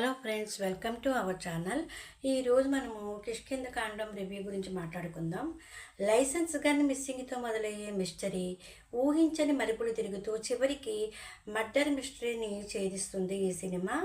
Hello friends welcome to our channel. ఈరోజు మనము కిష్కింద కాండం రివ్యూ గురించి మాట్లాడుకుందాం. లైసెన్స్ గన్ మిస్సింగ్తో మొదలయ్యే మిస్టరీ ఊహించని మలుపులు తిరుగుతూ చివరికి మర్డర్ మిస్టరీని ఛేదిస్తుంది ఈ సినిమా.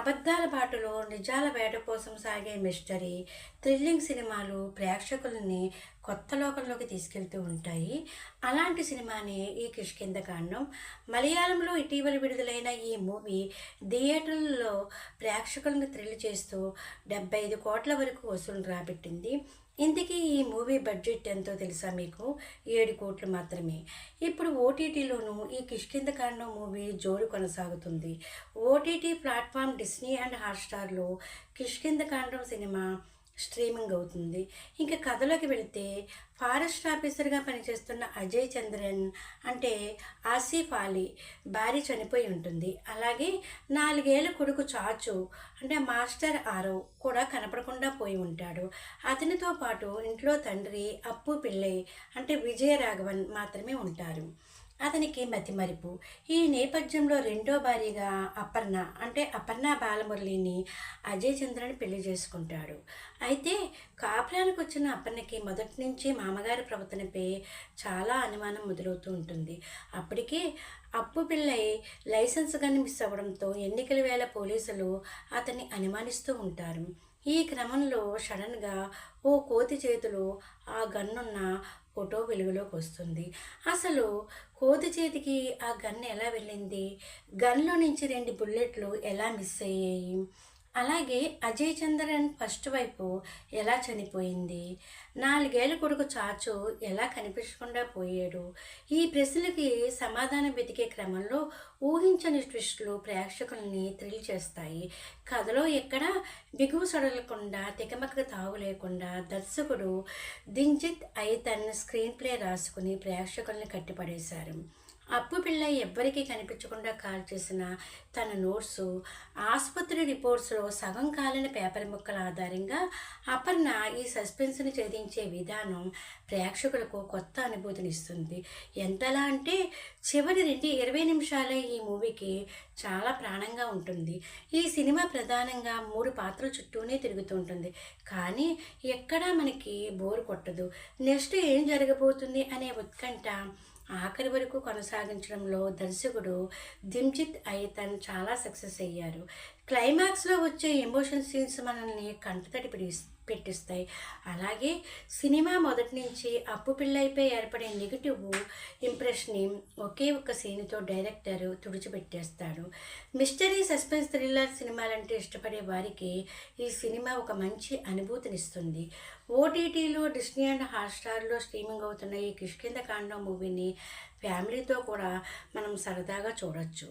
అబద్ధాల బాటలో నిజాల వేట కోసం సాగే మిస్టరీ థ్రిల్లింగ్ సినిమాలు ప్రేక్షకులని కొత్త లోకంలోకి తీసుకెళ్తూ ఉంటాయి. అలాంటి సినిమాని ఈ కిష్కింద కాండం. మలయాళంలో ఇటీవల విడుదలైన ఈ మూవీ థియేటర్లలో ప్రేక్షకులను థ్రిల్ చేస్తూ డెబ్బై ఐదు కోట్ల వరకు వసూలు రాబెట్టింది. ఇంతకీ ఈ మూవీ బడ్జెట్ ఎంతో తెలుసా మీకు? ఏడు కోట్లు మాత్రమే. ఇప్పుడు ఓటీటీలోనూ ఈ కిష్కింద కాండం మూవీ జోరు కొనసాగుతుంది. ఓటీటీ ప్లాట్ఫామ్ డిస్నీ అండ్ హాట్స్టార్లో కిష్కింద కాండం సినిమా స్ట్రీమింగ్ అవుతుంది. ఇంకా కథలోకి వెళితే ఫారెస్ట్ ఆఫీసర్గా పనిచేస్తున్న అజయ్ చంద్రన్ అంటే ఆసిఫ్ అలీ భార్య చనిపోయి ఉంటుంది. అలాగే నాలుగేళ్ళ కొడుకు చాచు అంటే మాస్టర్ ఆరవ్ కూడా కనపడకుండా పోయి ఉంటాడు. అతనితో పాటు ఇంట్లో తండ్రి అప్పు పిల్లై అంటే విజయ రాఘవన్ మాత్రమే ఉంటారు. అతనికి మతిమరుపు. ఈ నేపథ్యంలో రెండో భార్యగా అపర్ణ అంటే అపర్ణ బాలమురళిని అజయ్ చంద్రని పెళ్ళి చేసుకుంటాడు. అయితే కాపురానికి వచ్చిన అపర్ణకి మొదటి నుంచి మామగారి ప్రవర్తనపై చాలా అనుమానం మొదలవుతూ ఉంటుంది. అప్పటికే అప్పు పిల్లై లైసెన్స్ కానీ మిస్ అవ్వడంతో ఎన్నికల వేళ పోలీసులు అతన్ని అనుమానిస్తూ ఉంటారు. ఈ క్రమంలో సడన్గా ఓ కోతి చేతిలో ఆ గన్నున్న ఫోటో వెలుగులోకి వస్తుంది. అసలు కోతి చేతికి ఆ గన్ ఎలా వెళ్ళింది? గన్లో నుంచి రెండు బుల్లెట్లు ఎలా మిస్ అయ్యాయి? అలాగే అజయ్ చంద్రన్ ఫస్ట్ వైపు ఎలా చనిపోయింది? నాలుగేళ్ళ కొడుకు చాచు ఎలా కనిపించకుండా పోయాడు? ఈ ప్రశ్నలకి సమాధానం వెతికే క్రమంలో ఊహించని ట్విస్టులు ప్రేక్షకుల్ని థ్రిల్ చేస్తాయి. కథలో ఎక్కడ బిగువు సడలకుండా తికమక తావు లేకుండా దర్శకుడు దింజిత్ ఐతన్ స్క్రీన్ ప్లే రాసుకుని ప్రేక్షకుల్ని కట్టిపడేశారు. అప్పు పిల్ల ఎవ్వరికీ కనిపించకుండా కాల్ చేసిన తన నోట్సు ఆసుపత్రి రిపోర్ట్స్లో సగం కాలిన పేపర్ ముక్కల ఆధారంగా అపర్ణ ఈ సస్పెన్స్ని ఛేదించే విధానం ప్రేక్షకులకు కొత్త అనుభూతినిస్తుంది. ఎంతలా అంటే చివరి రెండు ఇరవై నిమిషాలే ఈ మూవీకి చాలా ప్రాణంగా ఉంటుంది. ఈ సినిమా ప్రధానంగా మూడు పాత్రల చుట్టూనే తిరుగుతూ ఉంటుంది. కానీ ఎక్కడా మనకి బోరు కొట్టదు. నెక్స్ట్ ఏం జరగబోతుంది అనే ఉత్కంఠ ఆఖరి వరకు కొనసాగించడంలో దర్శకుడు దిమ్జిత్ ఐతన్ చాలా సక్సెస్ అయ్యారు. క్లైమాక్స్లో వచ్చే ఎమోషన్ సీన్స్ మనల్ని కంటతడి పిడి పెట్టిస్తాయి. అలాగే సినిమా మొదటి నుంచి అప్పు పిల్లైపై ఏర్పడే నెగిటివ్ ఇంప్రెషన్ని ఒకే ఒక్క సీన్తో డైరెక్టర్ తుడిచిపెట్టేస్తాడు. మిస్టరీ సస్పెన్స్ థ్రిల్లర్ సినిమాలంటే ఇష్టపడే వారికి ఈ సినిమా ఒక మంచి అనుభూతినిస్తుంది. ఓటీటీలో డిస్నీ అండ్ హాట్స్టార్లో స్ట్రీమింగ్ అవుతున్న ఈ కిష్కింద కాండం మూవీని ఫ్యామిలీతో కూడా మనం సరదాగా చూడొచ్చు.